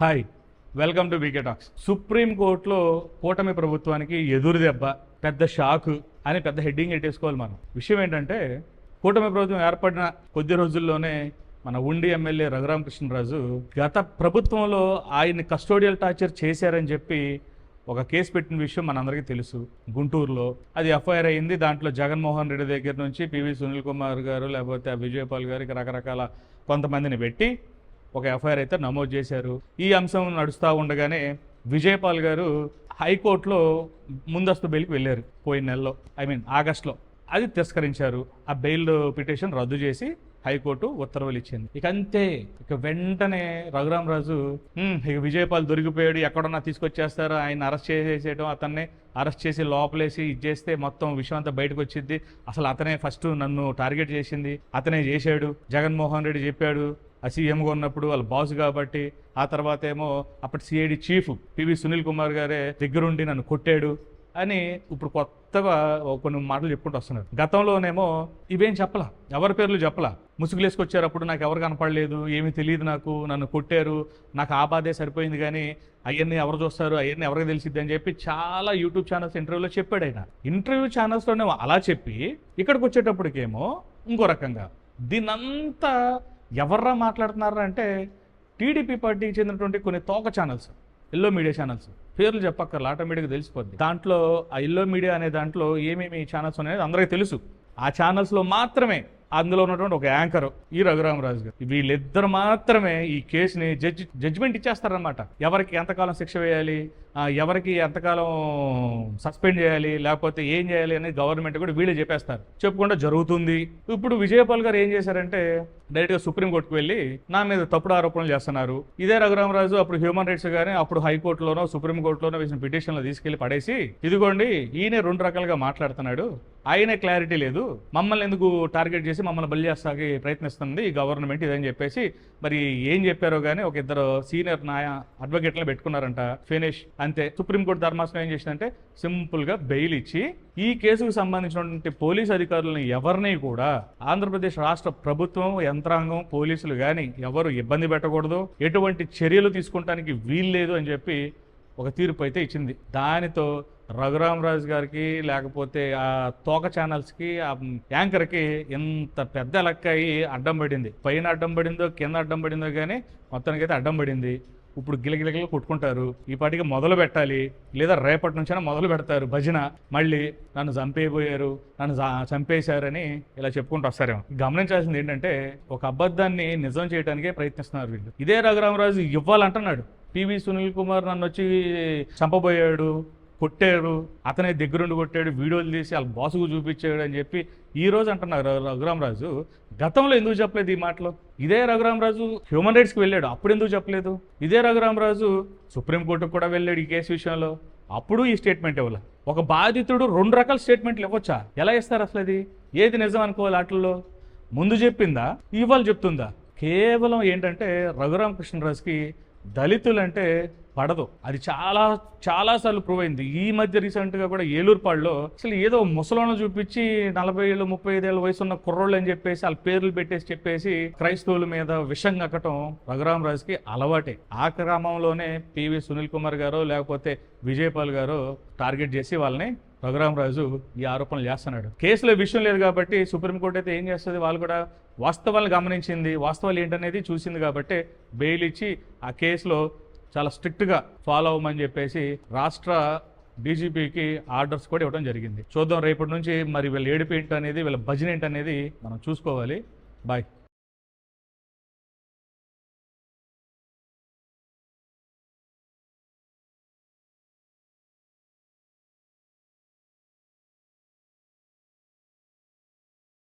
Hi welcome to BK talks supreme కోర్టులో కూటమి ప్రభుత్వానికి ఎదురు దెబ్బ పెద్ద షాక్ అని పెద్ద హెడ్డింగ్ పెట్టేసుకోవాలి మనం. విషయం ఏంటంటే కూటమి ప్రభుత్వం ఏర్పడిన కొద్ది రోజుల్లోనే మన ఉండి ఎమ్మెల్యే రఘురామకృష్ణరాజు గత ప్రభుత్వంలో ఆయన్ని కస్టోడియల్ టార్చర్ చేశారని చెప్పి ఒక కేసు పెట్టిన విషయం మనందరికీ తెలుసు. గుంటూరులో అది ఎఫ్ఐఆర్ అయింది. దాంట్లో జగన్మోహన్ రెడ్డి దగ్గర నుంచి పివి సునీల్ కుమార్ గారు లేకపోతే విజయపాల్ గారికి రకరకాల కొంతమందిని పెట్టి ఒక ఎఫ్ఐఆర్ అయితే నమోదు చేశారు. ఈ అంశం నడుస్తూ ఉండగానే విజయపాల్ గారు హైకోర్టులో ముందస్తు బెయిల్కి వెళ్ళారు పోయిన నెలలో. ఐ మీన్ ఆగస్ట్లో. అది తిరస్కరించారు. ఆ బెయిల్ పిటిషన్ రద్దు చేసి హైకోర్టు ఉత్తర్వులు ఇచ్చింది. ఇక అంతే. ఇక వెంటనే రఘురామరాజు ఇక విజయపాల్ దొరికిపోయాడు. ఎక్కడన్నా తీసుకొచ్చేస్తారు? ఆయన అరెస్ట్ చేసేసేయడం అతన్ని అరెస్ట్ చేసి లోపలేసి ఇది చేస్తే మొత్తం విషయం అంతా బయటకు వచ్చింది అసలు అతనే ఫస్ట్ నన్ను టార్గెట్ చేసింది. అతనే చేశాడు. జగన్మోహన్ రెడ్డి చెప్పాడు. ఆ సీఎంగా ఉన్నప్పుడు వాళ్ళ బాస్ కాబట్టి ఆ తర్వాత ఏమో అప్పటి CID chief PV Sunil Kumar గారే దగ్గరుండి నన్ను కొట్టాడు అని ఇప్పుడు కొత్తగా కొన్ని మాటలు చెప్పుకుంటూ వస్తున్నారు. గతంలోనేమో ఇవేం చెప్పలా? ఎవరి పేర్లు చెప్పలా? ముసుగులేసుకొచ్చారు అప్పుడు నాకు ఎవరు కనపడలేదు ఏమీ తెలియదు నాకు నన్ను కొట్టారు నాకు ఆ బాధే సరిపోయింది కానీ అవన్నీ ఎవరు చూస్తారు అవన్నీ ఎవరికి తెలిసిద్ది అని చెప్పి చాలా యూట్యూబ్ ఛానల్స్ ఇంటర్వ్యూలో చెప్పాడు ఆయన. ఇంటర్వ్యూ ఛానల్స్లోనే అలా చెప్పి ఇక్కడికి వచ్చేటప్పటికేమో ఇంకో రకంగా. దీన్నంతా ఎవర్రా మాట్లాడుతున్నారా అంటే టీడీపీ పార్టీకి చెందినటువంటి కొన్ని తోక ఛానల్స్ ఎల్లో మీడియా ఛానల్స్ పేర్లు చెప్పక్కర్ల ఆటోమేటిక్గా తెలిసిపోద్ది. దాంట్లో ఆ ఎల్లో మీడియా అనే దాంట్లో ఏమేమి ఛానల్స్ ఉన్నాయో అందరికీ తెలుసు. ఆ ఛానల్స్లో మాత్రమే అందులో ఉన్నటువంటి ఒక యాంకర్ ఈ రఘురామరాజు గారు. వీళ్ళిద్దరు మాత్రమే ఈ కేసుని జడ్జి జడ్జిమెంట్ ఇచ్చేస్తారనమాట ఎవరికి ఎంతకాలం శిక్ష వేయాలి ఎవరికి ఎంతకాలం సస్పెండ్ చేయాలి లేకపోతే ఏం చేయాలి అనేది గవర్నమెంట్ కూడా వీళ్ళే చెప్పేస్తారు. చెప్పకుండా జరుగుతుంది. ఇప్పుడు విజయపాల్ గారు ఏం చేశారంటే డైరెక్ట్గా సుప్రీంకోర్టుకు వెళ్ళి నా మీద తప్పుడు ఆరోపణలు చేస్తున్నారు. ఇదే రఘురామరాజు అప్పుడు హ్యూమన్ రైట్స్ కానీ అప్పుడు హైకోర్టులోనో సుప్రీంకోర్టులోనో వేసిన పిటిషన్లు తీసుకెళ్ళి పడేసి ఇదిగోండి ఈయనే రెండు రకాలుగా మాట్లాడుతున్నాడు. ఆయనే క్లారిటీ లేదు. మమ్మల్ని ఎందుకు టార్గెట్ చేసి మమ్మల్ని బలి చేస్తాకి ప్రయత్నిస్తుంది ఈ గవర్నమెంట్ ఇదని చెప్పేసి మరి ఏం చెప్పారో కానీ ఒక ఇద్దరు సీనియర్ నాయ అడ్వకేట్లను పెట్టుకున్నారంట ఫినిష్. అంతే. సుప్రీంకోర్టు ధర్మాసనం ఏం చేసిందంటే సింపుల్గా బెయిల్ ఇచ్చి ఈ కేసుకు సంబంధించినటువంటి పోలీస్ అధికారులను ఎవరిని కూడా ఆంధ్రప్రదేశ్ రాష్ట్ర ప్రభుత్వం యంత్రాంగం పోలీసులు కానీ ఎవరు ఇబ్బంది పెట్టకూడదు. ఎటువంటి చర్యలు తీసుకుంటానికి వీల్లేదు అని చెప్పి ఒక తీర్పు అయితే ఇచ్చింది. దానితో రఘురామరాజు గారికి లేకపోతే ఆ తోక ఛానల్స్కి ఆ యాంకర్కి ఎంత పెద్ద లెక్క అయ్యి అడ్డం పడింది. పైన అడ్డం పడిందో కింద అడ్డం పడిందో కానీ మొత్తానికైతే అడ్డం పడింది. ఇప్పుడు గిలగిలగిల కొట్టుకుంటారు. ఈ పాటికి మొదలు పెట్టాలి. లేదా రేపటి నుంచైనా మొదలు పెడతారు భజన. మళ్ళీ నన్ను చంపేయబోయారు నన్ను చంపేశారని ఇలా చెప్పుకుంటూ వస్తారేమో గమనించాల్సింది ఏంటంటే ఒక అబద్ధాన్ని నిజం చేయడానికే ప్రయత్నిస్తున్నారు వీళ్ళు. ఇదే రఘురామరాజు ఇవ్వాలంటున్నాడు. పివి సునీల్ కుమార్ నన్ను వచ్చి చంపబోయాడు కొట్టారు అతనే దగ్గరుండి కొట్టాడు వీడియోలు తీసి వాళ్ళ బాసుకు చూపించాడు అని చెప్పి ఈ రోజు అంటున్నారు రఘురామరాజు. గతంలో ఎందుకు చెప్పలేదు ఈ మాటలు? ఇదే రఘురామరాజు హ్యూమన్ రైట్స్కి వెళ్ళాడు. అప్పుడు ఎందుకు చెప్పలేదు? ఇదే రఘురామరాజు సుప్రీంకోర్టుకు కూడా వెళ్ళాడు ఈ కేసు విషయంలో. అప్పుడు ఈ స్టేట్మెంట్ ఇవ్వాలి. ఒక బాధితుడు రెండు రకాల స్టేట్మెంట్లు ఇవ్వచ్చా? ఎలా ఇస్తారు అసలు అది ఏది నిజం అనుకోవాలి వాటిల్లో ముందు చెప్పిందా? ఇవాళ చెప్తుందా? కేవలం ఏంటంటే రఘురామకృష్ణరాజుకి దళితులంటే పడదు. అది చాలా చాలాసార్లు ప్రూవ్ అయింది. ఈ మధ్య రీసెంట్గా కూడా ఏలూరుపాడులో అసలు ఏదో ముసలోన చూపించి నలభై ఏళ్ళు ముప్పై ఐదేళ్ళ వయసు ఉన్న కుర్రోళ్ళు అని చెప్పేసి వాళ్ళ పేర్లు పెట్టేసి చెప్పేసి క్రైస్తవుల మీద విషం కక్కటం రఘురామరాజుకి అలవాటే. ఆ క్రమంలోనే పివి సునీల్ కుమార్ గారు లేకపోతే విజయపాల్ గారు టార్గెట్ చేసి వాళ్ళని రఘురామరాజు ఈ ఆరోపణలు చేస్తున్నాడు. కేసులో విషయం లేదు కాబట్టి సుప్రీంకోర్టు అయితే ఏం చేస్తుంది? వాళ్ళు కూడా వాస్తవాలను గమనించింది వాస్తవాలు ఏంటనేది చూసింది కాబట్టి బెయిల్ ఇచ్చి ఆ కేసులో చాలా స్ట్రిక్ట్గా ఫాలో అవ్వమని చెప్పేసి రాష్ట్ర డీజీపీకి ఆర్డర్స్ కూడా ఇవ్వడం జరిగింది. చూద్దాం రేపటి నుంచి మరి వీళ్ళ ఏడుపు ఏంటనేది వీళ్ళ భజన ఏంటనేది మనం చూసుకోవాలి. బాయ్.